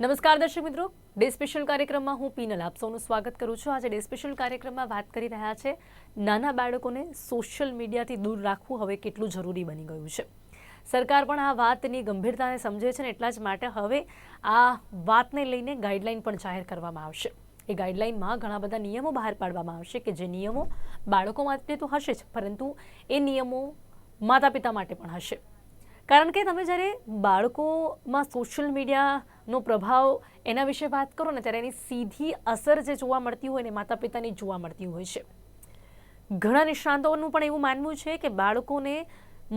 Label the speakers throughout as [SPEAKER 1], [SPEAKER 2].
[SPEAKER 1] નમસ્કાર દર્શક મિત્રો. ડે સ્પેશિયલ કાર્યક્રમમાં હું પીનલ આપ સૌનું સ્વાગત કરું છું. આજે ડે સ્પેશિયલ કાર્યક્રમમાં વાત કરી રહ્યા છે નાના બાળકોને સોશિયલ મીડિયાથી દૂર રાખવું હવે કેટલું જરૂરી બની ગયું છે. સરકાર પણ આ વાતની ગંભીરતાને સમજે છે ને એટલા જ માટે હવે આ વાતને લઈને ગાઈડલાઇન પણ જાહેર કરવામાં આવશે. એ ગાઈડલાઇનમાં ઘણા બધા નિયમો બહાર પાડવામાં આવશે કે જે નિયમો બાળકો માટે તો હશે જ, પરંતુ એ નિયમો માતા પિતા માટે પણ હશે. કારણ કે તમે જ્યારે બાળકોમાં સોશિયલ મીડિયાનો પ્રભાવ એના વિશે વાત કરો ને, ત્યારે એની સીધી અસર જે જોવા મળતી હોય ને માતા પિતાની જોવા મળતી હોય છે. ઘણા નિષ્ણાંતોનું પણ એવું માનવું છે કે બાળકોને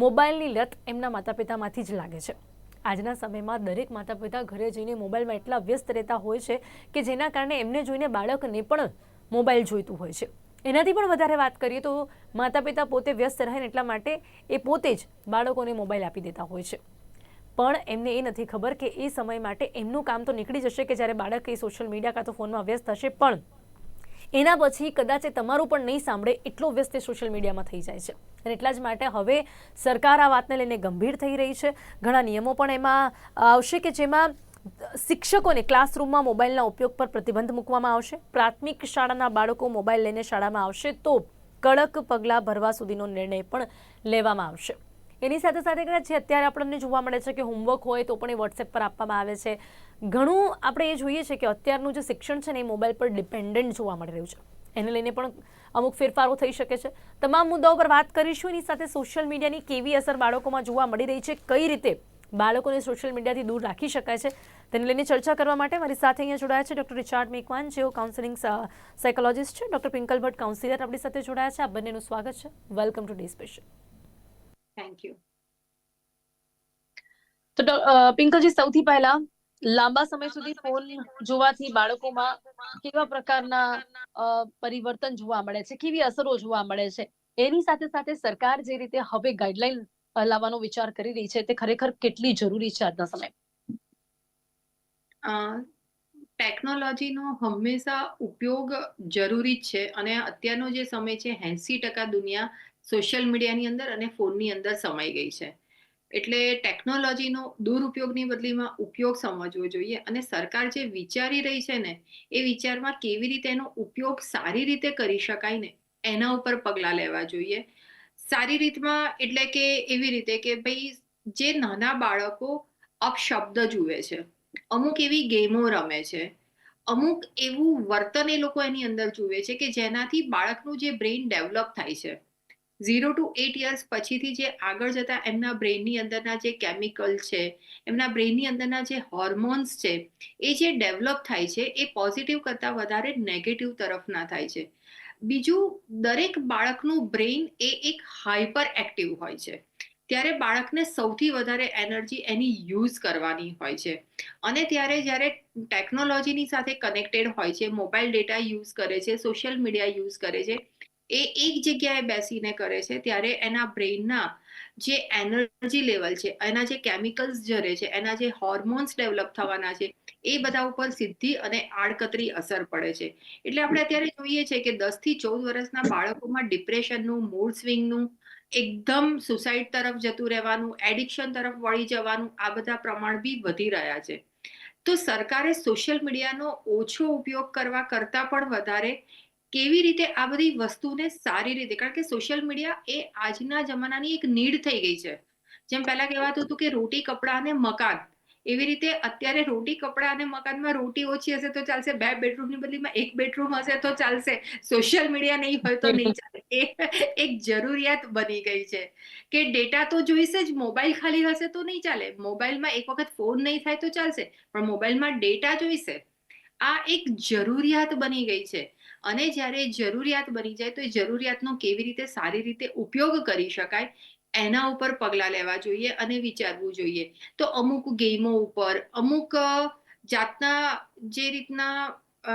[SPEAKER 1] મોબાઈલની લત એમના માતા પિતામાંથી જ લાગે છે. આજના સમયમાં દરેક માતા પિતા ઘરે જઈને મોબાઈલમાં એટલા વ્યસ્ત રહેતા હોય છે કે જેના કારણે એમને જોઈને બાળકને પણ મોબાઈલ જોઈતું હોય છે. એનાથી પણ વધારે વાત કરીએ તો માતા પિતા પોતે વ્યસ્ત રહે ને એટલા માટે એ પોતે જ બાળકોને મોબાઈલ આપી દેતા હોય છે. પણ એમને એ નથી ખબર કે એ સમય માટે એમનું કામ તો નીકળી જશે કે જ્યારે બાળક એ સોશિયલ મીડિયા કાં તો ફોનમાં વ્યસ્ત હશે, પણ એના પછી કદાચ એ તમારું પણ નહીં સાંભળે એટલો વ્યસ્ત એ સોશિયલ મીડિયામાં થઈ જાય છે. અને એટલા જ માટે હવે સરકાર આ વાતને લઈને ગંભીર થઈ રહી છે. ઘણા નિયમો પણ એમાં આવશે કે જેમાં શિક્ષકોને ક્લાસરૂમમાં મોબાઈલના ઉપયોગ પર પ્રતિબંધ મૂકવામાં આવશે? પ્રાથમિક શાળાના બાળકો મોબાઈલ લઈને શાળામાં આવશે તો કડક પગલાં ભરવા સુધીનો નિર્ણય પણ લેવામાં આવશે. એની સાથે સાથે કદાચ અત્યારે આપણને જોવા મળે છે કે હોમવર્ક હોય તો પણ એ વોટ્સએપ પર આપવામાં આવે છે. ઘણું આપણે એ જોઈએ છે કે અત્યારનું જે શિક્ષણ છે ને એ મોબાઈલ પર ડિપેન્ડન્ટ જોવા મળી રહ્યું છે. એને લઈને પણ અમુક ફેરફારો થઈ શકે છે. તમામ મુદ્દાઓ પર વાત કરીશું. એની સાથે સોશિયલ મીડિયાની કેવી અસર બાળકોમાં જોવા મળી રહી છે? કઈ રીતે બાળકોને સોશિયલ મીડિયાથી દૂર રાખી શકાય છે. તેને લઈને ચર્ચા કરવા માટે મારી સાથે અહીંયા જોડાયા છે ડૉક્ટર રિચાર્ડ મેકવાન જેઓ કાઉન્સેલિંગ સાયકોલોજિસ્ટ છે. ડૉક્ટર પિંકલ ભટ્ટ કાઉન્સિલર આપણી સાથે જોડાયા છે. આ બંનેનું સ્વાગત છે. Welcome today special
[SPEAKER 2] thank you
[SPEAKER 1] તો પિંકલજી સૌથી પહેલા લાંબા સમય સુધી ફોન જોવાથી બાળકોમાં કેવા પ્રકારના અ, પરિવર્તન જોવા મળે છે? કેવી અસરો જોવા મળે છે? એની સાથે સાથે સરકાર જે રીતે હવે ગાઈડલાઈન લાવવાનો વિચાર કરી રહી છે તે ખરેખર કેટલી જરૂરી છે આજના સમયમાં
[SPEAKER 2] ટેકનોલોજીનો હંમેશા ઉપયોગ જરૂરી જ છે અને અત્યારનો જે સમય છે એંસી ટકા દુનિયા સોશિયલ મીડિયાની અંદર અને ફોનની અંદર સમાઈ ગઈ છે. એટલે ટેકનોલોજીનો દુરુપયોગની બદલીમાં ઉપયોગ સમજવો જોઈએ અને સરકાર જે વિચારી રહી છે ને, એ વિચારમાં કેવી રીતે એનો ઉપયોગ સારી રીતે કરી શકાય ને, એના ઉપર પગલાં લેવા જોઈએ. સારી રીતમાં એટલે કે એવી રીતે કે ભાઈ જે નાના બાળકો અપશબ્દ જુએ છે, અમુક એવી ગેમો રમે છે, અમુક એવું વર્તન એ લોકો એની અંદર જુએ છે કે જેનાથી બાળકનું જે બ્રેઇન ડેવલપ થાય છે. ઝીરો ટુ એટ યર્સ પછીથી જે આગળ જતા એમના બ્રેઇનની અંદરના જે કેમિકલ છે, એમના બ્રેઇનની અંદરના જે હોર્મોન્સ છે, એ જે ડેવલપ થાય છે એ પોઝિટિવ કરતાં વધારે નેગેટિવ તરફના થાય છે. બીજું, દરેક બાળકનું બ્રેઇન એ એક હાઈપર એક્ટિવ હોય છે. ત્યારે બાળકને સૌથી વધારે એનર્જી એની યુઝ કરવાની હોય છે. અને ત્યારે જ્યારે ટેકનોલોજીની સાથે કનેક્ટેડ હોય છે, મોબાઈલ ડેટા યુઝ કરે છે, સોશિયલ મીડિયા યુઝ કરે છે, એ એક જગ્યાએ બેસીને કરે છે, ત્યારે એના બ્રેઇનના જે એનર્જી લેવલ છે, એના જે કેમિકલ્સ જરે છે, એના જે હોર્મોન્સ ડેવલપ થવાના છે એ બધા ઉપર સીધી અને આડકતરી અસર પડે છે. એટલે આપણે અત્યારે જોઈએ છે કે દસથી ચૌદ વર્ષના બાળકોમાં ડિપ્રેશનનું મૂડ સ્વિંગનું એકદમ સુસાઇડ તરફ જતું રહેવાનું એડિક્શન તરફ વળી જવાનું, આ બધા પ્રમાણ બી વધી રહ્યા છે. તો સરકારે સોશિયલ મીડિયાનો ઓછો ઉપયોગ કરવા કરતાં પણ વધારે કેવી રીતે આ બધી વસ્તુને સારી રીતે, કારણ કે સોશિયલ મીડિયા એ આજના જમાનાની એક નીડ થઈ ગઈ છે. જેમ પહેલા કહેવાતું હતું કે રોટી, કપડાં અને મકાન. એવી રીતે અત્યારે રોટી કપડાં અને મકાનમાં રોટી ઓછી હશે તો ચાલશે. બે બેડરૂમની બદલીમાં એક બેડરૂમ હશે તો ચાલશે. સોશિયલ મીડિયા નહીં હોય તો નહીં ચાલે. એ એક જરૂરિયાત બની ગઈ છે. કે ડેટા તો જોઈશે જ મોબાઈલ ખાલી હશે તો નહીં ચાલે. મોબાઈલમાં એક વખત ફોન નહીં થાય તો ચાલશે. પણ મોબાઈલમાં ડેટા જોઈશે, આ એક જરૂરિયાત બની ગઈ છે. અને જ્યારે જરૂરિયાત બની જાય તો એ જરૂરિયાતનો કેવી રીતે સારી રીતે ઉપયોગ કરી શકાય એના ઉપર પગલાં લેવા જોઈએ અને વિચારવું જોઈએ. તો અમુક ગેમો ઉપર અમુક જાતના જે રીતના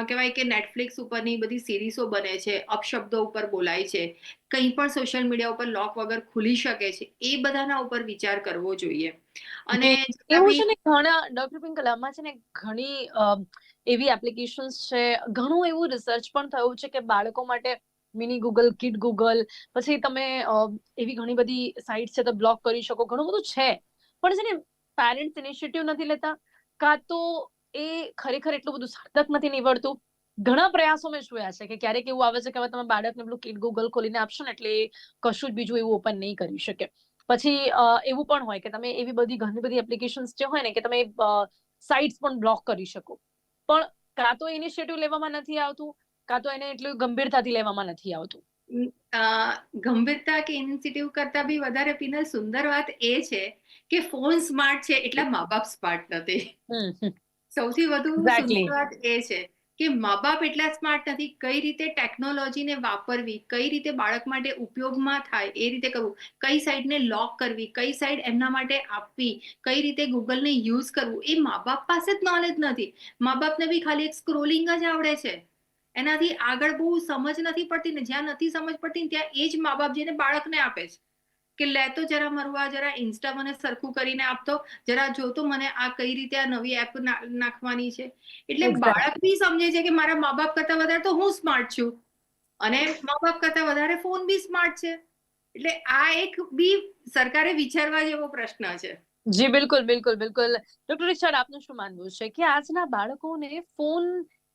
[SPEAKER 2] કહેવાય કે નેટફ્લિક્સ ઉપરની બધી સિરીઝો બને છે અપશબ્દો ઉપર બોલાય છે કંઈ પણ સોશિયલ મીડિયા ઉપર લોક વગર ખુલી શકે છે એ બધાના ઉપર વિચાર કરવો જોઈએ. અને
[SPEAKER 1] એવું છે ને ઘણા ડોક્ટર પિંકલ આમાં છે ને ઘણી એવી એપ્લિકેશન્સ છે ઘણું એવું રિસર્ચ પણ થયું છે કે બાળકો માટે મિની ગૂગલ કિડ ગૂગલ પછી તમે એવી ઘણી બધી સાઇટ છે તો બ્લોક કરી શકો. ઘણું બધું છે. પણ છે ને પેરેન્ટ્સ ઇનિશિયેટિવ નથી લેતા. કાં તો એ ખરેખર એટલું બધું સાર્થક નથી નીવડતું. ઘણા પ્રયાસો મેં જોયા છે કે ક્યારેક એવું આવે છે કે હવે તમે બાળકને પેલું કિટ ગૂગલ ખોલીને આપશો ને એટલે કશું જ બીજું એવું ઓપન નહીં કરી શકે. પછી એવું પણ હોય કે તમે એવી બધી ઘણી બધી એપ્લિકેશન્સ જે હોય ને કે તમે સાઇટ્સ પણ બ્લોક કરી શકો. પણ કાં તો ઇનિશિયેટિવ લેવામાં નથી આવતું. કાં તો એને એટલું ગંભીરતાથી લેવામાં નથી આવતું.
[SPEAKER 2] ગંભીરતા કે ઇનિશિયેટિવ કરતા બી વધારે પિનલ સુંદર વાત એ છે કે ફોન સ્માર્ટ છે એટલા મા બાપ સ્માર્ટ નથી. સૌથી વધુ સુંદર વાત એ છે કે મા બાપ એટલા સ્માર્ટ નથી. કઈ રીતે ટેકનોલોજીને વાપરવી કઈ રીતે બાળક માટે ઉપયોગમાં થાય એ રીતે કરવું કઈ સાઈડને લોક કરવી કઈ સાઈડ એમના માટે આપવી કઈ રીતે ગૂગલને યુઝ કરવું એ મા બાપ પાસે જ નોલેજ નથી. મા બાપને બી ખાલી એક સ્ક્રોલિંગ જ આવડે છે. એનાથી આગળ બહુ સમજ નથી પડતી ને જ્યાં નથી સમજ પડતી ને ત્યાં એ જ મા બાપ જઈને બાળકને આપે છે. કે લેતો જરા મારું આ જરા ઇન્સ્ટા મને સરખું કરીને આપતો જરા જોતો મને આ કઈ રીતે આ નવી એપ નાખવાની છે. એટલે બાળક બી સમજે છે કે મારા મા બાપ કરતા વધારે તો હું સ્માર્ટ છું. અને મા બાપ કરતા વધારે ફોન બી સ્માર્ટ છે. એટલે આ એક બી સરકારે વિચારવા જેવો પ્રશ્ન છે.
[SPEAKER 1] જી બિલકુલ બિલકુલ બિલકુલ. ડોક્ટર રિચાર્ડ આપનું શું માનવું છે કે આજના બાળકોને ફોન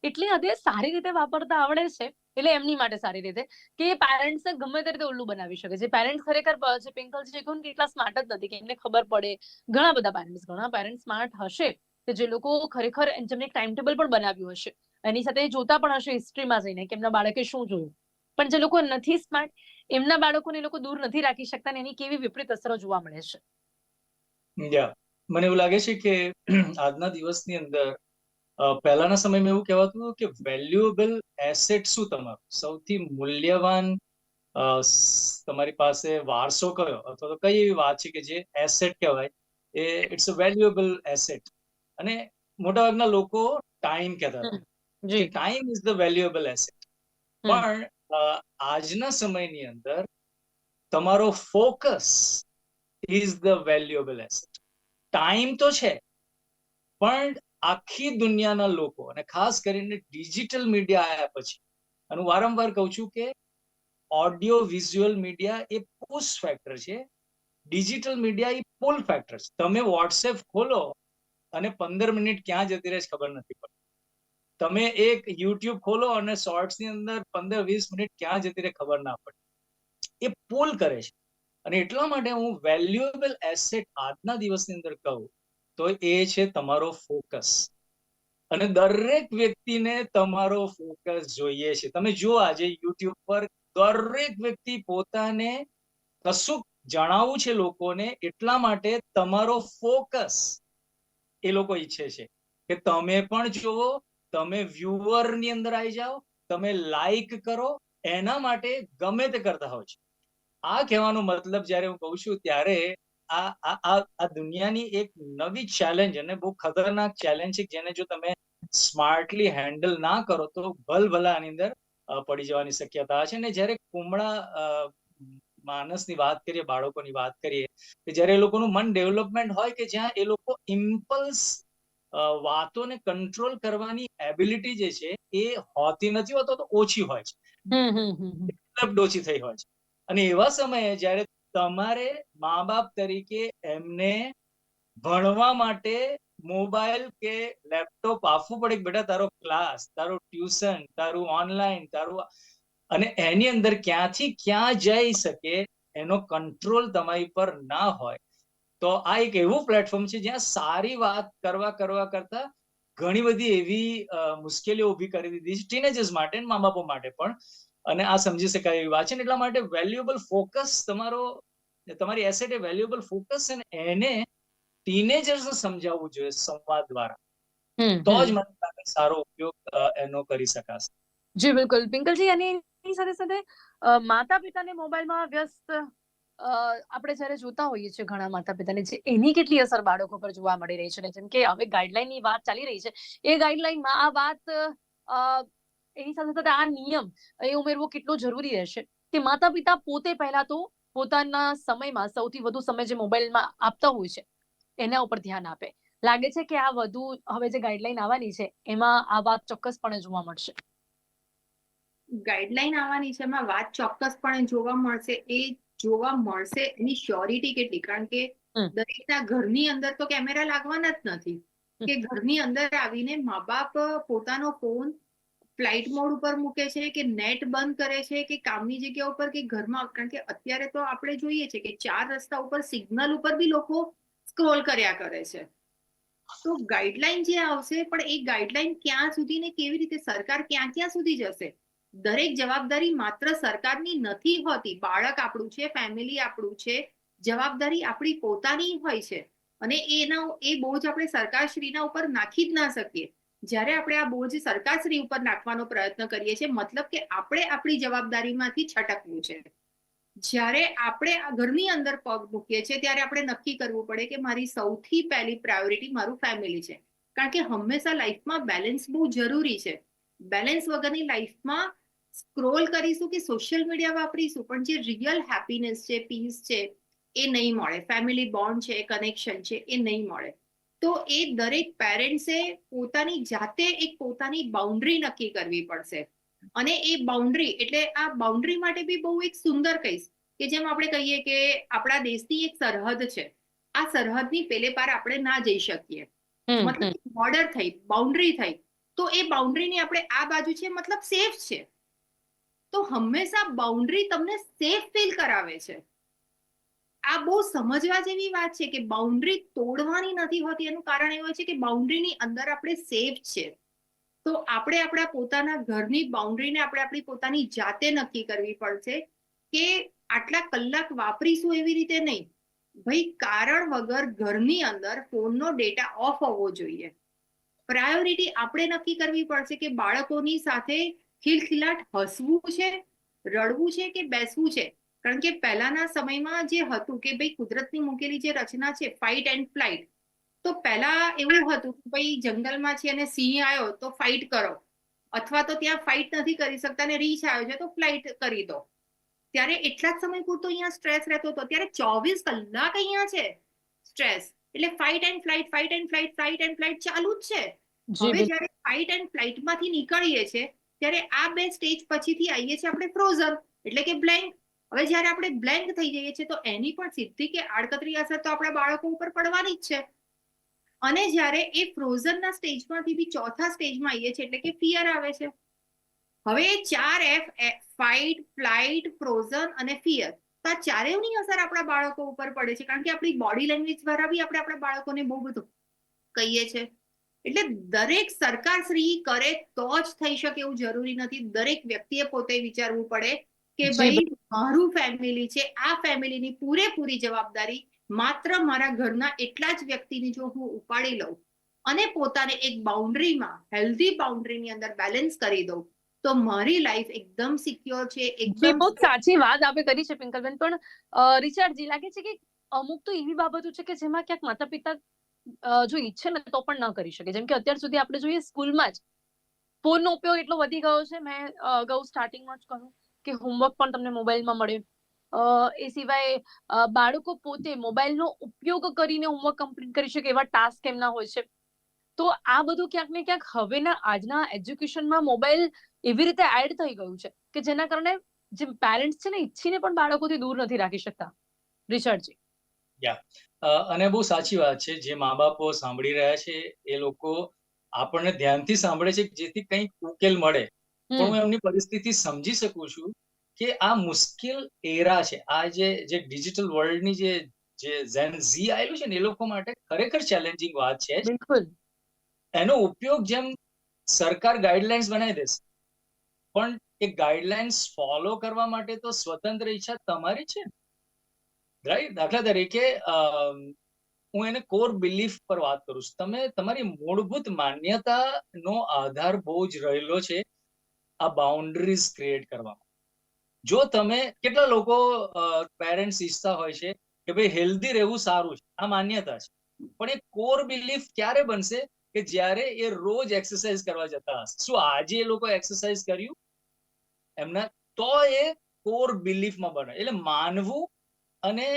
[SPEAKER 1] એટલી હદે સારી રીતે વાપરતા આવડે છે, એટલે એમની માટે સારી રીતે. કે પેરેન્ટ્સ ગમે તે રીતે ઉલ્લુ બનાવી શકે. છે પેરેન્ટ્સ ખરેખર છે પિંકલ છે કે એટલા સ્માર્ટ જ નથી કે એમને ખબર પડે. ઘણા બધા પેરેન્ટ્સ ઘણા પેરેન્ટ્સ સ્માર્ટ હશે કે જે લોકો ખરેખર જેમને ટાઈમ ટેબલ પણ બનાવ્યું હશે. એની સાથે જોતા પણ હશે હિસ્ટ્રીમાં જઈને કે એમના બાળકે શું જોયું. પણ જે લોકો નથી સ્માર્ટ એમના બાળકોને લોકો દૂર નથી રાખી શકતા ને એની કેવી વિપરીત અસરો જોવા મળે છે.
[SPEAKER 3] મને એવું લાગે છે કે, આજના દિવસની અંદર પહેલાના સમયમાં એવું કહેવાતું કે વેલ્યુએબલ એસેટ શું તમારું? સૌથી મૂલ્યવાન તમારી પાસે વારસો કયો? અથવા તો કઈ એવી વાત છે કે જે એસેટ કહેવાય? એ ઇટ્સ અ વેલ્યુએબલ એસેટ અને મોટાભાગના લોકો ટાઈમ કહેતા હતા. Time is the valuable asset પણ આજના સમયની અંદર તમારો focus is the valuable asset time તો છે પણ આખી દુનિયાના લોકો અને ખાસ કરીને ડિજિટલ મીડિયા આવ્યા પછી, અને હું વારંવાર કહું છું કે ઓડિયો વિઝ્યુઅલ મીડિયા એ પુશ ફેક્ટર છે. ડિજિટલ મીડિયા એ પુલ ફેક્ટર છે. તમે વોટ્સએપ ખોલો અને પંદર મિનિટ ક્યાં જતી રહે ખબર નથી પડતી. તમે એક યુટ્યુબ ખોલો અને શોર્ટ્સની અંદર પંદર વીસ મિનિટ ક્યાં જતી રહે ખબર ના પડે. એ પુલ કરે છે. અને એટલા માટે હું વેલ્યુએબલ એસેટ આજના દિવસની અંદર કહું તો એ છે તમારો ફોકસ. અને દરેક વ્યક્તિને તમારો ફોકસ જોઈએ છે. તમે જુઓ આજે યુટ્યુબ પર દરેક વ્યક્તિ પોતાને કશું જણાવવું છે લોકોને એટલા માટે તમારો ફોકસ એ લોકો ઈચ્છે છે. કે તમે પણ જુઓ, તમે વ્યુઅરની અંદર આવી જાઓ, તમે લાઈક કરો, એના માટે ગમે તે કરતા હોય છે. આ કહેવાનો મતલબ જ્યારે હું કહું છું ત્યારે આ આ આ આ દુનિયાની એક નવી ચેલેન્જ અને બહુ ખતરનાક ચેલેન્જ છે જેને જો તમે સ્માર્ટલી હેન્ડલ ના કરો તો ભલભલા આની અંદર પડી જવાની શક્યતા છે. ને જ્યારે કુમળા માણસની વાત કરીએ બાળકોની વાત કરીએ કે જ્યારે એ લોકોનું મન ડેવલપમેન્ટ હોય કે જ્યાં એ લોકો ઇમ્પલ્સ વાતોને કંટ્રોલ કરવાની એબિલિટી જે છે એ હોતી નથી હોતો તો ઓછી હોય છે. ડેવલપ્ડ ઓછી થઈ હોય છે. અને એવા સમયે જ્યારે તમારે મા બાપ તરીકે એમને ભણવા માટે મોબાઈલ કે લેપટોપ આપવું પડે કે બેટા તારો ક્લાસ, તારું ટ્યુશન, તારું ઓનલાઈન, તારું અને એની અંદર ક્યાંથી ક્યાં જઈ શકે એનો કંટ્રોલ તમારી પર ના હોય. તો આ એક એવું પ્લેટફોર્મ છે જ્યાં સારી વાત કરવા કરવા કરતા ઘણી બધી એવી મુશ્કેલીઓ ઊભી કરી દીધી છે ટીનેજર્સ માટે મા બાપો માટે પણ. અને આ સમજી શકાય એવી વાત છે. એટલા માટે વેલ્યુએબલ ફોકસ તમારો તમારી એસેટ એ વેલ્યુએબલ ફોકસ છે ને એને ટીનેજર્સ સમજાવવું જોઈએ સંવાદ દ્વારા. તો જ મને લાગે સારો ઉપયોગ એનો કરી શકાશે.
[SPEAKER 1] જી બિલકુલ. પિંકલજી અને એની સાથે સાથે માતા પિતાને મોબાઈલમાં વ્યસ્ત આપણે જ્યારે જોતા હોઈએ છીએ ઘણા માતા પિતાને જે એની કેટલી અસર બાળકો પર જોવા મળી રહી છે જેમ કે હવે ગાઈડલાઈનની વાત ચાલી રહી છે. એ ગાઈડલાઈનમાં આ વાત એની સાથે સાથે આ નિયમ એ ઉમેરવો કેટલો જરૂરી રહેશે? કે માતા પિતા પોતે પહેલા તો પોતાના સમયમાં સૌથી વધુ સમય જે મોબાઈલમાં આપતા હોય છે એના ઉપર ધ્યાન આપે. લાગે છે કે આ વધુ હવે જે ગાઈડલાઈન આવવાની છે એમાં આ વાત ચોક્કસપણે જોવા મળશે.
[SPEAKER 2] ગાઈડલાઈન આવવાની છે એમાં વાત ચોક્કસપણે જોવા મળશે. એ જોવા મળશે એની શ્યોરિટી કેટલી? કારણ કે દરેકના ઘરની અંદર તો કેમેરા લાગવાના જ નથી. કે ઘરની અંદર આવીને મા બાપ પોતાનો ફોન ફ્લાઇટ મોડ ઉપર મૂકે છે કે નેટ બંધ કરે છે કે કામની જગ્યા ઉપર કે ઘરમાં? કારણ કે અત્યારે તો આપણે જોઈએ છે કે ચાર રસ્તા ઉપર સિગ્નલ ઉપર બી લોકો સ્ક્રોલ કર્યા કરે છે. તો ગાઈડલાઈન જે આવશે, પણ એ ગાઈડલાઈન ક્યાં સુધી ને કેવી રીતે? સરકાર ક્યાં ક્યાં સુધી જશે? દરેક જવાબદારી માત્ર સરકારની નથી હોતી. બાળક આપણું છે, ફેમિલી આપણું છે, જવાબદારી આપણી પોતાની હોય છે. અને એના એ બોજ આપણે સરકારશ્રીના ઉપર નાખી જ ના શકીએ. જ્યારે આપણે આ બોજ સરકારશ્રી ઉપર નાખવાનો પ્રયત્ન કરીએ છીએ, મતલબ કે આપણે આપણી જવાબદારીમાંથી છટકવું છે. જ્યારે આપણે આ ઘરની અંદર પગ મૂકીએ છીએ, ત્યારે આપણે નક્કી કરવું પડે કે મારી સૌથી પહેલી પ્રાયોરિટી મારું ફેમિલી છે. કારણ કે હંમેશા લાઈફમાં બેલેન્સ બહુ જરૂરી છે. બેલેન્સ વગરની લાઈફમાં સ્ક્રોલ કરીશું કે સોશિયલ મીડિયા વાપરીશું, પણ જે રિયલ હેપીનેસ છે પીસ છે, એ નહીં મળે. ફેમિલી બોન્ડ છે કનેક્શન છે, એ નહીં મળે. તો એ દરેક પેરેન્ટ્સે પોતાની જાતે એક પોતાની બાઉન્ડ્રી નક્કી કરવી પડશે. અને એ બાઉન્ડ્રી એટલે આ બાઉન્ડ્રી માટે બી બહુ એક સુંદર કહીશ કે જેમ આપણે કહીએ કે આપણા દેશની એક સરહદ છે. આ સરહદની પેલે પાર આપણે ના જઈ શકીએ. મતલબ બોર્ડર થઈ બાઉન્ડ્રી થઈ. તો એ બાઉન્ડ્રીની આપણે આ બાજુ છે મતલબ સેફ છે. તો હંમેશા બાઉન્ડ્રી તમને સેફ ફીલ કરાવે છે. આ બહુ સમજવા જેવી વાત છે કે બાઉન્ડ્રી તોડવાની નથી હોતી. એનું કારણ એવું છે કે બાઉન્ડ્રીની અંદર આપણે સેફ છે. તો આપણે આપણા પોતાના ઘરની બાઉન્ડ્રીને આપણે આપણી પોતાની જાતે નક્કી કરવી પડશે કે આટલા કલાક વાપરીશું એવી રીતે નહીં. ભાઈ કારણ વગર ઘરની અંદર ફોનનો ડેટા ઓફ હોવો જોઈએ. પ્રાયોરિટી આપણે નક્કી કરવી પડશે કે બાળકોની સાથે ખિલખિલાટ હસવું છે, રડવું છે કે બેસવું છે. કારણ કે પહેલાના સમયમાં જે હતું કે ભાઈ કુદરતની મૂકેલી જે રચના છે ફાઇટ એન્ડ ફ્લાઇટ તો પહેલા એવું હતું કે ભાઈ જંગલમાં છે અને સિંહ આવ્યો તો ફાઇટ કરો. અથવા તો ત્યાં ફાઇટ નથી કરી શકતા ને રીછ આવ્યો છે તો ફ્લાઇટ કરી દો. ત્યારે એટલા જ સમય પૂરતો અહીંયા સ્ટ્રેસ રહેતો હતો. ત્યારે ચોવીસ કલાક અહીંયા છે સ્ટ્રેસ એટલે fight and flight fight and flight fight and flight ચાલુ જ છે. હવે જ્યારે ફાઇટ એન્ડ ફ્લાઇટમાંથી નીકળીએ છીએ ત્યારે આ બે સ્ટેજ પછીથી આવીએ છીએ આપણે ફ્રોઝન એટલે કે બ્લેન્ક હવે જ્યારે આપણે બ્લેન્ક થઈ જઈએ છીએ, તો એની પણ સીધી કે આડકતરી અસર તો આપણા બાળકો ઉપર પડવાની જ છે. અને જ્યારે એ ફ્રોઝનના સ્ટેજમાંથી બી ચોથા સ્ટેજમાં આવીએ છીએ, એટલે કે ફિયર આવે છે. હવે ચાર એફ ફાઇટ ફ્લાઇટ ફ્રોઝન અને ફિયર તો આ ચારેયની અસર આપણા બાળકો ઉપર પડે છે, કારણ કે આપણી બોડી લેંગ્વેજ દ્વારા બી આપણે આપણા બાળકોને બહુ બધું કહીએ છીએ એટલે દરેક સરકારશ્રી કરે તો જ થઈ શકે એવું જરૂરી નથી. દરેક વ્યક્તિએ પોતે વિચારવું પડે કે ભાઈ મારું ફેમિલી છે આ ફેમિલીની પૂરેપૂરી જવાબદારી માત્ર મારા ઘરના એટલા જ વ્યક્તિની જો હું ઉપાડી લઉં અને પોતાને એક બાઉન્ડ્રીમાં હેલ્ધી બાઉન્ડ્રીની અંદર બેલેન્સ કરી દઉં તો મારી લાઈફ એકદમ સિક્યોર છે એકદમ
[SPEAKER 1] બહુ સાચી વાત આપે કરી છે પિંકલબેન. પણ રિચાર્ડજી લાગે છે કે અમુક તો એવી બાબતો છે કે જેમાં ક્યાંક માતા પિતા જો ઈચ્છે ને તો પણ ન કરી શકે. જેમ કે અત્યાર સુધી આપણે જોઈએ સ્કૂલમાં જ ફોનનો ઉપયોગ એટલો વધી ગયો છે. મેં અગાઉ સ્ટાર્ટિંગમાં જ કહ્યું કે હોમવર્ક પણ તમને મોબાઈલમાં મળે. અ, એ સિવાય બાળકો પોતે મોબાઈલનો ઉપયોગ કરીને હોમવર્ક કમ્પ્લીટ કરી શકે એવા ટાસ્ક એમના હોય છે. તો આ બધું ક્યાંક ને ક્યાંક હવેના આજના એજ્યુકેશનમાં મોબાઈલ એવી રીતે એડ થઈ ગયું છે કે જેના કારણે જે પેરેન્ટ્સ છે ને ઈચ્છીને પણ બાળકોથી દૂર નથી રાખી શકતા. રિચર્ડજી
[SPEAKER 3] યા. અને બહુ સાચી વાત છે. જે મા બાપો સાંભળી રહ્યા છે એ લોકો આપણને ધ્યાનથી સાંભળે છે જેથી કંઈક ઉકેલ મળે. પણ હું એમની પરિસ્થિતિ સમજી શકું છું કે આ મુશ્કેલ એરા છે. આ જે જે ડિજિટલ વર્લ્ડની જે જે ઝેન ઝી આવેલું છે ને એ લોકો માટે ખરેખર ચેલેન્જિંગ વાત છે
[SPEAKER 1] બિલકુલ.
[SPEAKER 3] એનો ઉપયોગ જેમ સરકાર ગાઈડલાઇન્સ બનાવી દેશે પણ એ ગાઈડલાઇન્સ ફોલો કરવા માટે તો સ્વતંત્ર ઈચ્છા તમારી છે રાઈટ દાખલા તરીકે હું એને કોર બિલીફ પર વાત કરું છું. તમે તમારી મૂળભૂત માન્યતાનો આધાર બહુ જ રહેલો છે. આ બાઉન્ડરીઝ ક્રિએટ કરવામાં જો તમે કેટલા લોકો પેરેન્ટ્સ ઈચ્છતા હોય છે કે ભાઈ હેલ્ધી રહેવું સારું છે, આ માન્યતા છે. પણ એ કોર બિલીફ ક્યારે બનશે કે જ્યારે એ રોજ એક્સરસાઇઝ કરવા જતા હશે? શું આજે એ લોકો એક્સરસાઇઝ કર્યું? એમના, તો એ કોર બિલીફમાં બને એટલે માનવું અને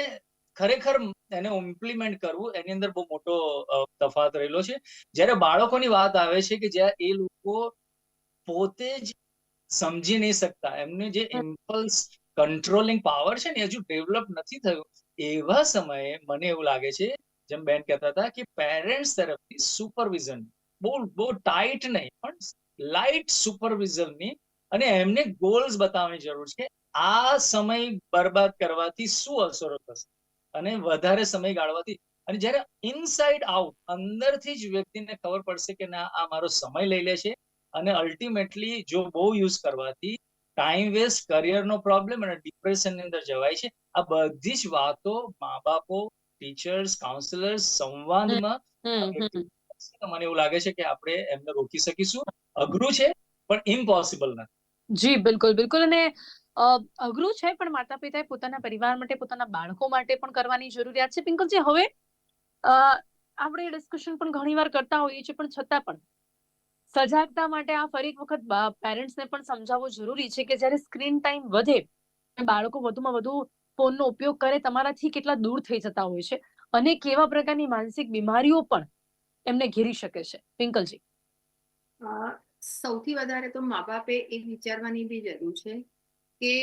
[SPEAKER 3] ખરેખર એને ઇમ્પ્લિમેન્ટ કરવું એની અંદર બહુ મોટો તફાત રહેલો છે. જ્યારે બાળકોની વાત આવે છે કે જ્યાં એ લોકો પોતે જ સમજી નહીં શકતા. એમને જે ઇમ્પલ્સ કંટ્રોલિંગ પાવર છે ને હજુ ડેવલપ નથી થયું. એવા સમયે મને એવું લાગે છે જેમ બેન કહેતા હતા કે પેરેન્ટ્સ તરફથી સુપરવિઝન બહુ બહુ ટાઈટ નહીં પણ લાઇટ સુપરવિઝનની અને એમને ગોલ્સ બતાવવાની જરૂર છે. આ સમય બરબાદ કરવાથી શું અસરો થશે? અને વધારે સમય ગાળવાથી? અને જ્યારે ઇનસાઇડ આઉટ અંદરથી જ વ્યક્તિને ખબર પડશે કે ના આ મારો સમય લઈ લે છે અને અલ્ટિમેટલી જો બહુ યુઝ કરવાથી ટાઈમ વેસ્ટ કરિયરનો પ્રોબ્લેમ અને ડિપ્રેશનની અંદર જવાય છે. આ બધી જ વાતો મા બાપો ટીચર્સ કાઉન્સિલર્સ સંવાદમાં મને એવું લાગે છે કે આપણે એમને રોકી શકીશું. અઘરું છે પણ ઇમ્પોસિબલ નથી.
[SPEAKER 1] જી બિલકુલ બિલકુલ. અને અ, અઘરું છે પણ માતા પિતાએ પોતાના પરિવાર માટે પોતાના બાળકો માટે પણ કરવાની જરૂરિયાત છે. પિંકલજી હવે આપણે ડિસ્કશન પણ ઘણીવાર કરતા હોઈએ છીએ પણ છતાં પણ સજાગતા માટે આ ફરી એક વખત પેરેન્ટ્સને પણ સમજાવવું જરૂરી છે કે જ્યારે સ્ક્રીન ટાઈમ વધે બાળકો વધુમાં વધુ ફોનનો ઉપયોગ કરે, તમારાથી કેટલા દૂર થઈ જતા હોય છે અને કેવા પ્રકારની માનસિક બીમારીઓ પણ એમને ઘેરી શકે છે. પિંકલજી.
[SPEAKER 2] સૌથી વધારે તો મા બાપે એ વિચારવાની બી જરૂર છે કે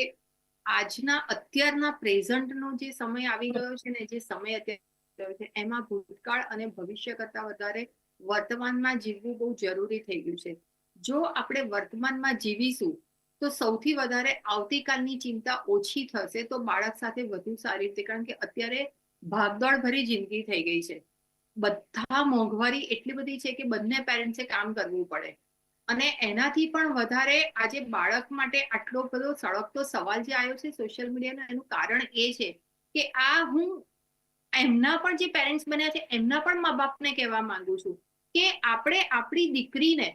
[SPEAKER 2] આજના, અત્યારના પ્રેઝન્ટનો જે સમય આવી ગયો છે ને જે સમય અત્યારે એમાં ભૂતકાળ અને ભવિષ્ય કરતા વધારે વર્તમાનમાં જીવવું બહુ જરૂરી થઈ ગયું છે. જો આપણે વર્તમાનમાં જીવીશું, તો સૌથી વધારે આવતીકાલની ચિંતા ઓછી થશે, તો બાળક સાથે વધુ સારી રીતે, કારણ કે અત્યારે ભાગદોડ ભરી જિંદગી થઈ ગઈ છે. બધા મોંઘવારી એટલી બધી છે કે બંને પેરેન્ટ્સે કામ કરવું પડે. અને એનાથી પણ વધારે આજે બાળક માટે આટલો બધો સળગતો સવાલ જે આવ્યો છે સોશિયલ મીડિયાનો, એનું કારણ એ છે કે આ હું એમના પણ જે પેરેન્ટ્સ બન્યા છે, એમના પણ મા બાપને કહેવા માંગુ છું કે આપણે આપણી દીકરીને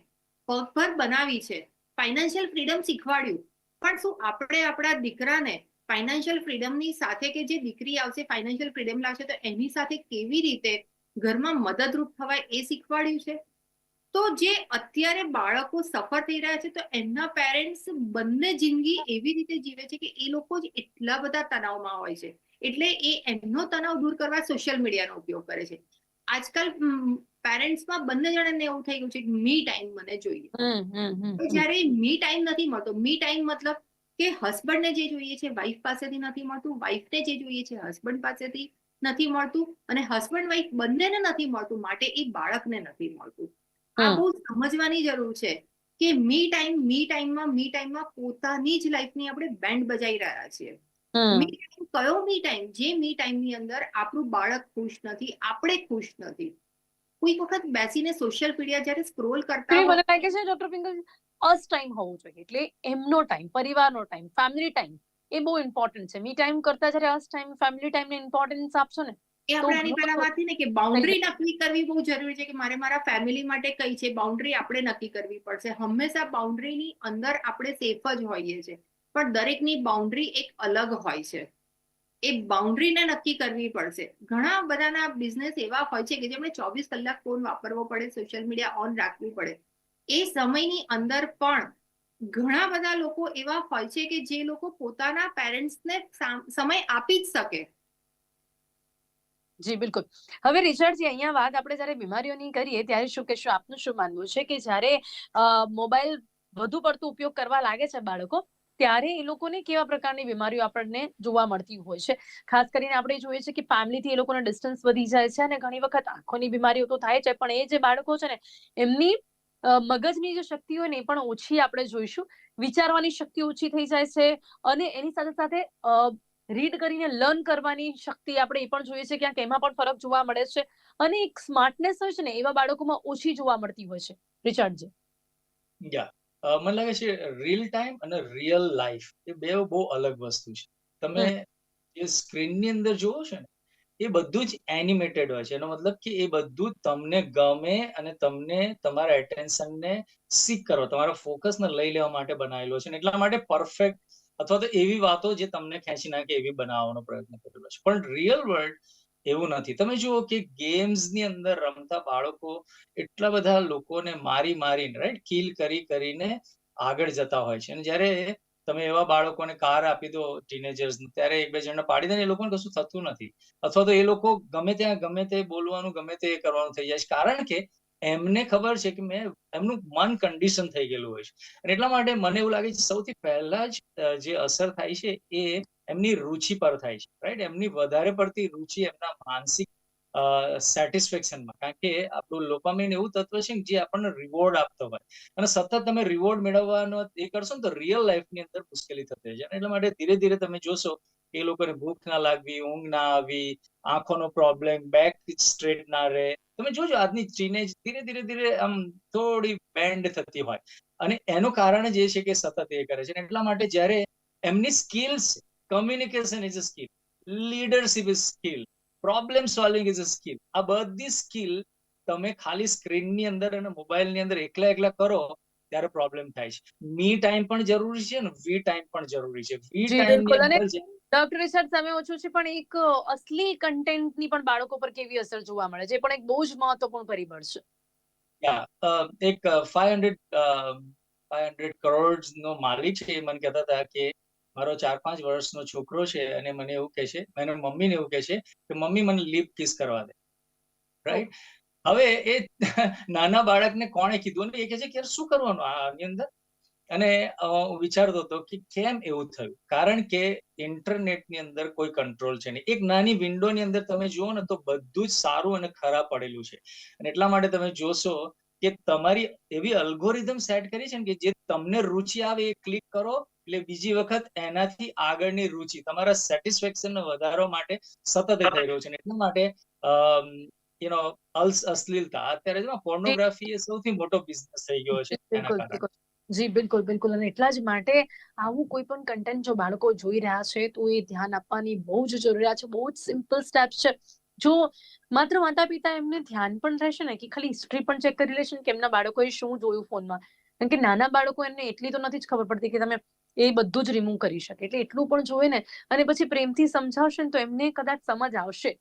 [SPEAKER 2] પગભર બનાવી છે ફાઇનાન્શિયલ ફ્રીડમ શીખવાડ્યું. પણ શું આપણે આપણા દીકરાને ફાઇનાન્શિયલ ફ્રીડમની સાથે કે જે દીકરી આવશે ફાઇનાન્શિયલ ફ્રીડમ લાવશે, તો એની સાથે કેવી રીતે ઘરમાં મદદરૂપ થવાય એ શીખવાડ્યું છે? તો જે અત્યારે બાળકો સફર થઈ રહ્યા છે, તો એમના પેરેન્ટ્સ બંને જિંદગી એવી રીતે જીવે છે કે એ લોકો જ એટલા બધા તણાવમાં હોય છે. એટલે એ એમનો તણાવ દૂર કરવા સોશિયલ મીડિયાનો ઉપયોગ કરે છે. આજકાલ પેરેન્ટ્સમાં બંને જણાને એવું થઈ ગયું છે કે મી ટાઈમ મને જોઈએ. જ્યારે મી ટાઈમ નથી મળતો મી ટાઈમ મતલબ કે હસબન્ડને જે જોઈએ છે વાઈફ પાસેથી નથી મળતું વાઈફને જે જોઈએ છે હસબન્ડ પાસેથી નથી મળતું અને હસબન્ડ વાઈફ બંનેને નથી મળતું માટે એ બાળકને નથી મળતું. આ બહુ સમજવાની જરૂર છે કે મી ટાઈમ મી ટાઈમમાં મી ટાઈમમાં પોતાની જ લાઈફની આપણે બેન્ડ બજાવી રહ્યા છીએ. મી ટાઈમ કયો મી ટાઈમ? જે મી ટાઈમની અંદર આપણું બાળક ખુશ નથી આપણે ખુશ નથી. કોઈક વખત બેસીને સોશિયલ મીડિયા જ્યારે સ્ક્રોલ કરતા
[SPEAKER 1] મને લાગે છે ડોક્ટર પિંગલ અસ ટાઈમ હોવો જોઈએ. એટલે એમનો ટાઈમ પરિવારનો ટાઈમ ફેમિલી ટાઈમ એ બહુ ઇમ્પોર્ટન્ટ છે. મી ટાઈમ કરતા જ્યારે અસ ટાઈમ ફેમિલી ટાઈમને ઇમ્પોર્ટન્સ આપશો ને
[SPEAKER 2] એ આપણે આની પહેલા વાત ને કે બાઉન્ડ્રી નક્કી કરવી બહુ જરૂરી છે કે મારે મારા ફેમિલી માટે કઈ છે બાઉન્ડ્રી આપણે નક્કી કરવી પડશે. હંમેશા બાઉન્ડ્રીની અંદર આપણે સેફ જ હોઈએ છીએ. પણ દરેકની બાઉન્ડ્રી એક અલગ હોય છે. એ બાઉન્ડ્રીને નક્કી કરવી પડશે. ઘણા બધાના બિઝનેસ એવા હોય છે કે જેમણે ચોવીસ કલાક ફોન વાપરવો પડે સોશિયલ મીડિયા ઓન રાખવું પડે. એ સમયની અંદર પણ ઘણા બધા લોકો એવા હોય છે કે જે લોકો પોતાના પેરેન્ટ્સને સમય આપી જ શકે.
[SPEAKER 1] જી, બિલકુલ. હવે રિચર્ડજી અહીંયા વાત આપણે જ્યારે બીમારીઓની કરીએ ત્યારે શું કહેશો? આપનું શું માનવું છે કે જ્યારે મોબાઈલ વધુ પડતું ઉપયોગ કરવા લાગે છે બાળકો? ત્યારે એ લોકોને કેવા પ્રકારની બીમારીઓ આપણને જોવા મળતી હોય છે. ખાસ કરીને આપણે જોઈએ છે કે ફેમિલીથી એ લોકોનો ડિસ્ટન્સ વધી જાય છે અને ઘણી વખત આંખોની બીમારીઓ તો થાય છે, પણ એ જે બાળકો છે ને, એમની મગજની જે શક્તિ હોય ને એ પણ ઓછી આપણે જોઈશું. વિચારવાની શક્તિ ઓછી થઈ જાય છે અને એની સાથે સાથે રીડ કરીને લર્ન કરવાની શક્તિ આપણે એ પણ જોઈએ છે ક્યાંક એમાં પણ ફરક જોવા મળે છે અને એક સ્માર્ટનેસ હોય છે ને એવા બાળકોમાં ઓછી જોવા મળતી હોય છે. રિચાર્ડજી.
[SPEAKER 3] યા. મને લાગે છે રીલ ટાઈમ અને રિયલ લાઈફ એ બે બહુ અલગ વસ્તુ છે. તમે જે સ્ક્રીનની અંદર જુઓ છો ને એ બધું જ એનિમેટેડ હોય છે. એનો મતલબ કે એ બધું તમને ગમે અને તમને તમારા એટેન્શનને સીક કરો. તમારા ફોકસને લઈ લેવા માટે બનાવેલો છે એટલા માટે પરફેક્ટ અથવા તો એવી વાતો જે તમને ખેંચી નાખે એવી બનાવવાનો પ્રયત્ન કરેલો છે. પણ રિયલ વર્લ્ડ એવું નથી. તમે જુઓ કે ગેમ્સની અંદર રમતા બાળકો એટલા બધા લોકોને મારી મારીને રાઈટ કિલ કરી કરીને આગળ જતા હોય છે. અને જ્યારે તમે એવા બાળકોને કાર આપી દો ટીનેજર્સ ત્યારે એક બે જણને પાડી દે એ લોકોને કશું થતું નથી. અથવા તો એ લોકો ગમે ત્યાં ગમે તે બોલવાનું, ગમે તે કરવાનું થઈ જાય છે. કારણ કે એમને ખબર છે કે મેં, એમનું મન કન્ડિશન થઈ ગયેલું હોય છે. અને એટલા માટે મને એવું લાગે છે સૌથી પહેલા જ જે અસર થાય છે એ એમની રુચિ પર થાય છે રાઈટ એમની વધારે પડતી રુચિ એમના માનસિક સેટિસ્ફેક્શનમાં કારણ કે આપણું લોપામીન એવું તત્વ છે જે આપણને રિવોર્ડ આપતો હોય. અને સતત તમે રિવોર્ડ મેળવવાનો એ કરશો ને તો રિયલ લાઈફની અંદર મુશ્કેલી થતી જાય એટલા માટે ધીરે ધીરે તમે જોશો એ લોકોને ભૂખ ના લાગવી, ઊંઘ ના આવી, આંખોનો પ્રોબ્લેમ બેક સ્ટ્રેટ ના રહે. તમે જોજો આજની ટીનેજ ધીરે ધીરે ધીરે આમ થોડી બેન્ડ થતી હોય. અને એનું કારણ જ એ છે કે સતત એ કરે છે. એટલા માટે જ્યારે એમની skills communication is a skill leadership is skill problem solving is a skill આ બધી સ્કિલ તમે ખાલી સ્ક્રીનની અંદર અને મોબાઈલની અંદર એકલા એકલા કરો ત્યારે પ્રોબ્લેમ થાય છે. મી ટાઈમ પણ જરૂરી છે ને વી ટાઈમ પણ જરૂરી છે. વી ટાઈમ
[SPEAKER 1] ડોક્ટર રિસર્ચ સામે ઓછો છે પણ એક અસલી કન્ટેન્ટની પણ બાળકો પર કેવી અસર જોવા મળે છે? પણ એક બહુ જ મહત્વપૂર્ણ પરિબળ છે.
[SPEAKER 3] એક five hundred five hundred crore નો માલિક છે એ મને કહેતા હતા કે મારો ચાર પાંચ વર્ષનો છોકરો છે અને મને એવું કહે છે મને મમ્મીને એવું કહે છે કે, મમ્મી, મને લીપ કિસ કરવા દે. રાઈટ હવે એ નાના બાળકને કોણે કીધું? અને એ કહે છે કે શું કરવાનું આની અંદર? અને હું વિચારતો હતો કે, કેમ એવું થયું? કારણ કે ઇન્ટરનેટની અંદર કોઈ કંટ્રોલ છે નહીં. એક નાની વિન્ડોની અંદર તમે જુઓ ને તો બધું જ સારું અને ખરાબ પડેલું છે. અને એટલા માટે તમે જોશો કે તમારી એવી અલ્ગોરિધમ સેટ કરી છે ને કે જે તમને રુચિ આવે એ ક્લિક કરો એટલે બીજી વખત એનાથી આગળની રુચિ તમારા સેટિસ્ફેક્શન વધારો માટે સતત થઈ રહ્યું છે એટલા માટે યુનો અલ્સ અશ્લીલતા. અત્યારે જો પોર્નોગ્રાફી એ સૌથી મોટો બિઝનેસ થઈ ગયો છે એના કારણે.
[SPEAKER 1] જી બિલકુલ બિલકુલ. અને એટલા જ માટે આવું કોઈ પણ કન્ટેન્ટ જો બાળકો જોઈ રહ્યા છે તો એ ધ્યાન આપવાની બહુ જ જરૂરિયાત છે બહુ જ સિમ્પલ સ્ટેપ છે. જો માત્ર માતા પિતા એમને ધ્યાન પણ રહેશે ને કે ખાલી હિસ્ટ્રી પણ ચેક કરી લેશે કે એમના બાળકોએ શું જોયું ફોનમાં કારણ કે નાના બાળકો એમને એટલી તો નથી જ ખબર પડતી કે તમે એ બધું જ રિમૂવ કરી શકે. એટલે એટલું પણ જોવે ને, અને પછી પ્રેમથી સમજાવશે ને તો એમને કદાચ સમજ આવશે.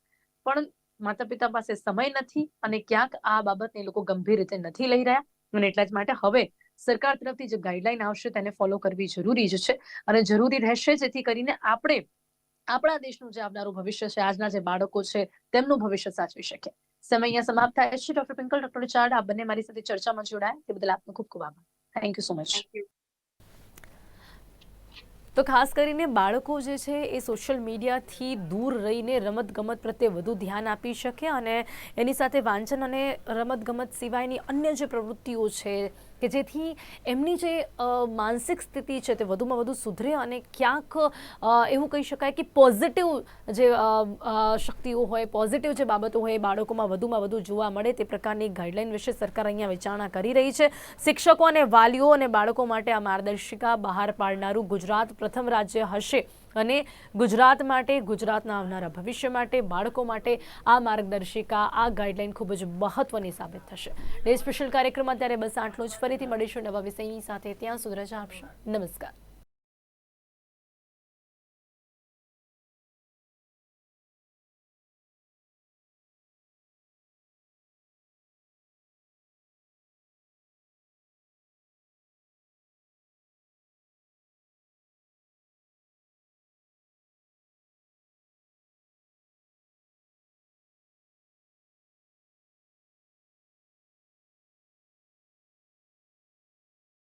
[SPEAKER 1] પણ માતા પિતા પાસે સમય નથી અને ક્યાંક આ બાબતને લોકો ગંભીર રીતે નથી લઈ રહ્યા. અને એટલા જ માટે હવે સરકાર તરફથી જે ગાઈડલાઈન આવશે તેને ફોલો કરવી જરૂરી જ છે. અને જરૂરી રહેશે જેથી કરીને આપણે, આપણા દેશનું જે આવનારું ભવિષ્ય છે, આજના જે બાળકો છે, તેમનું ભવિષ્ય સાચવી શકે સમય અહીંયા સમાપ્ત થાય છે. ડોક્ટર પિંકલ ડોક્ટર ચાર્ડ આપ બંને મારી સાથે ચર્ચામાં જોડાયા. તે બદલ આપનો ખૂબ ખૂબ આભાર. Thank you so much. તો ખાસ કરીને બાળકો જે છે એ સોશિયલ મીડિયાથી દૂર રહીને રમતગમત પ્રત્યે વધુ ધ્યાન આપી શકે અને એની સાથે વાંચન અને રમતગમત સિવાયની અન્ય જે પ્રવૃત્તિઓ છે કે જેથી એમની જે માનસિક સ્થિતિ છે તે વધુમાં વધુ સુધરે અને ક્યાંક એવું કહી શકાય કે પોઝિટિવ જે શક્તિઓ હોય, પોઝિટિવ જે બાબતો હોય એ બાળકોમાં વધુમાં વધુ જોવા મળે તે પ્રકારની ગાઈડલાઈન વિશે સરકાર અહીંયા વિચારણા કરી રહી છે. શિક્ષકો અને વાલીઓ અને બાળકો માટે આ માર્ગદર્શિકા બહાર પાડનારું ગુજરાત પ્રથમ રાજ્ય હશે. અને ગુજરાત માટે, ગુજરાતના આવનારા ભવિષ્ય માટે, બાળકો માટે આ માર્ગદર્શિકા, આ ગાઈડલાઈન ખૂબ જ મહત્વની સાબિત થશે. ડે સ્પેશિયલ કાર્યક્રમમાં ત્યારે બસ આટલું જ. ફરીથી મળીશું નવા વિષયની સાથે. ત્યાં સુધી રજા આપશો. નમસ્કાર.